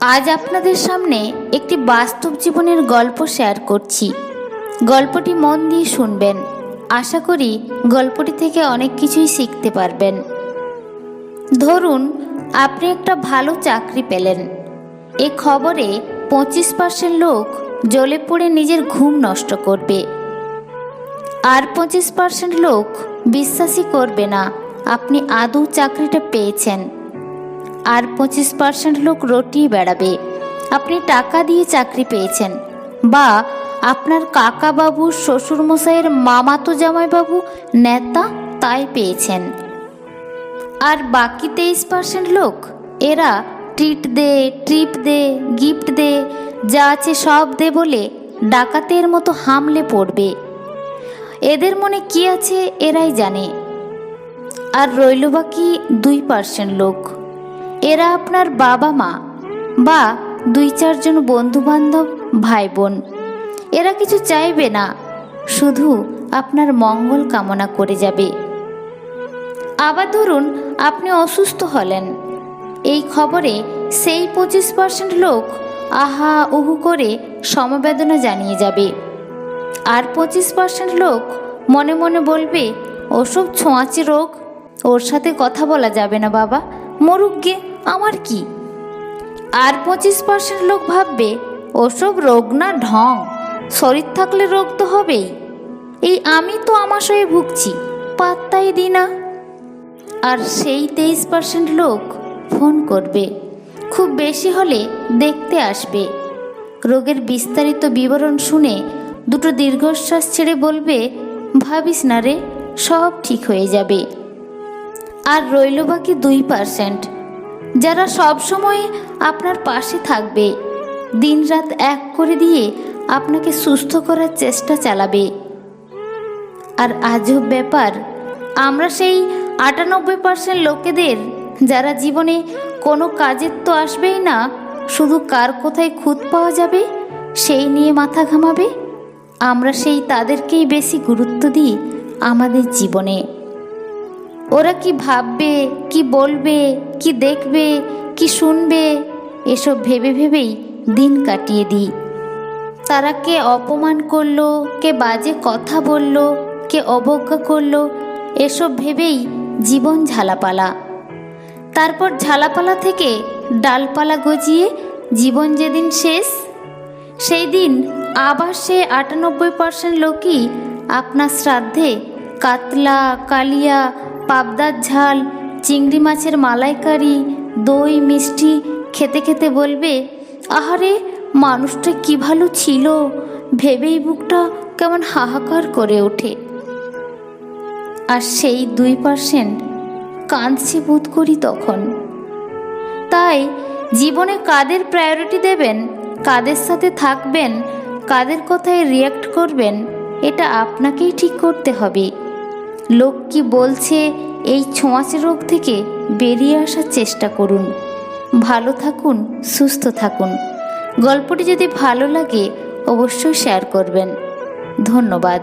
আজ আপনাদের সামনে একটি বাস্তব জীবনের গল্প শেয়ার করছি। গল্পটি মন দিয়ে শুনবেন। আশা করি গল্পটি থেকে অনেক কিছুই শিখতে পারবেন। ধরুন, আপনি একটা ভালো চাকরি পেলেন। এ খবরে পঁচিশ পার্সেন্ট লোক জলে পড়ে নিজের ঘুম নষ্ট করবে। আর পঁচিশ পার্সেন্ট লোক বিশ্বাসই করবে না, আপনি আদৌ চাকরিটা পেয়েছেন। আর পঁচিশ পার্সেন্ট লোক রটিয়ে বেড়াবে। আপনি টাকা দিয়ে চাকরি পেয়েছেন। বা আপনার কাকা বাবু শ্বশুরমশাইয়ের মামাতো জামাইবাবু, নেতা, তাই পেয়েছেন। আর বাকি তেইশ পার্সেন্ট লোক, এরা ট্রিট দে ট্রিপ দে গিফট দে, যা আছে সব দে বলে ডাকাতের মতো হামলে পড়বে। এদের মনে কি আছে এরাই জানে। আর রইল বাকি দুই পার্সেন্ট লোক। এরা আপনার বাবা মা বা দুই চারজন বন্ধু বান্ধব ভাই বোন এরা কিছু চাইবে না, শুধু আপনার মঙ্গল কামনা করে যাবে। আবার ধরুন, আপনি অসুস্থ হলেন। এই খবরে সেই পঁচিশ পার্সেন্ট লোক আহা উহু করে সমবেদনা জানিয়ে যাবে। আর পঁচিশ পার্সেন্ট লোক মনে মনে বলবে, ওসব ছোঁয়াচে রোগ, ওর সাথে কথা বলা যাবে না বাবা, মরুক গে। আমার কি? আর পঁচিশ পার্সেন্ট লোক ভাববে, ওসব রোগ না ঢং। শরীর থাকলে রোগ তো হবেই। এই আমি তো আমাশয়ে ভুগছি, পাত্তাই দিই না। আর সেই তেইশ পার্সেন্ট লোক ফোন করবে, খুব বেশি হলে দেখতে আসবে। রোগের বিস্তারিত বিবরণ শুনে দুটো দীর্ঘশ্বাস ছেড়ে বলবে, ভাবিস না রে, সব ঠিক হয়ে যাবে। আর রইল বাকি দুই পার্সেন্ট। যারা সব সময় আপনার পাশে থাকবে, দিনরাত এক করে দিয়ে আপনাকে সুস্থ করার চেষ্টা চালাবে। আর আজব ব্যাপার, আমরা সেই আটানব্বই পার্সেন্ট লোকেদের যারা জীবনে কোনো কাজের তো আসবেই না, শুধু কার কোথায় খুঁত পাওয়া যাবে, সেই নিয়ে মাথা ঘামাবে? আমরা সেই তাদেরকেই বেশি গুরুত্ব দিই আমাদের জীবনে। ওরা কি ভাববে, কি বলবে, কি দেখবে, কি শুনবে? এসব ভেবে ভেবেই দিন কাটিয়ে দিই। তারা কে অপমান করল, কে বাজে কথা বলল, কে অবজ্ঞা করল, এসব ভেবেই জীবন ঝালাপালা। তারপর ঝালাপালা থেকে ডালপালা গজিয়ে জীবন যেদিন শেষ, সেই দিন আবার সে আটানব্বই পার্সেন্ট লোকই আপনার শ্রাদ্ধে কাতলা, কালিয়া পাবদার ঝাল, চিংড়ি মাছের মালাইকারি, দই, মিষ্টি খেতে খেতে বলবে, আহারে, মানুষটা কি ভালো ছিল? ভেবেই বুকটা কেমন হাহাকার করে ওঠে। আর সেই দুই পার্সেন্ট কাঁদছে বোধ করি তখন। তাই জীবনে কাদের প্রায়োরিটি দেবেন, কাদের সাথে থাকবেন, কাদের কথায় রিয়াক্ট করবেন, এটা আপনাকেই ঠিক করতে হবে। লোক কি বলছে এই ছোঁয়াচে রোগ থেকে বেরিয়ে আসার চেষ্টা করুন। ভালো থাকুন, সুস্থ থাকুন। গল্পটি যদি ভালো লাগে, অবশ্যই শেয়ার করবেন। ধন্যবাদ।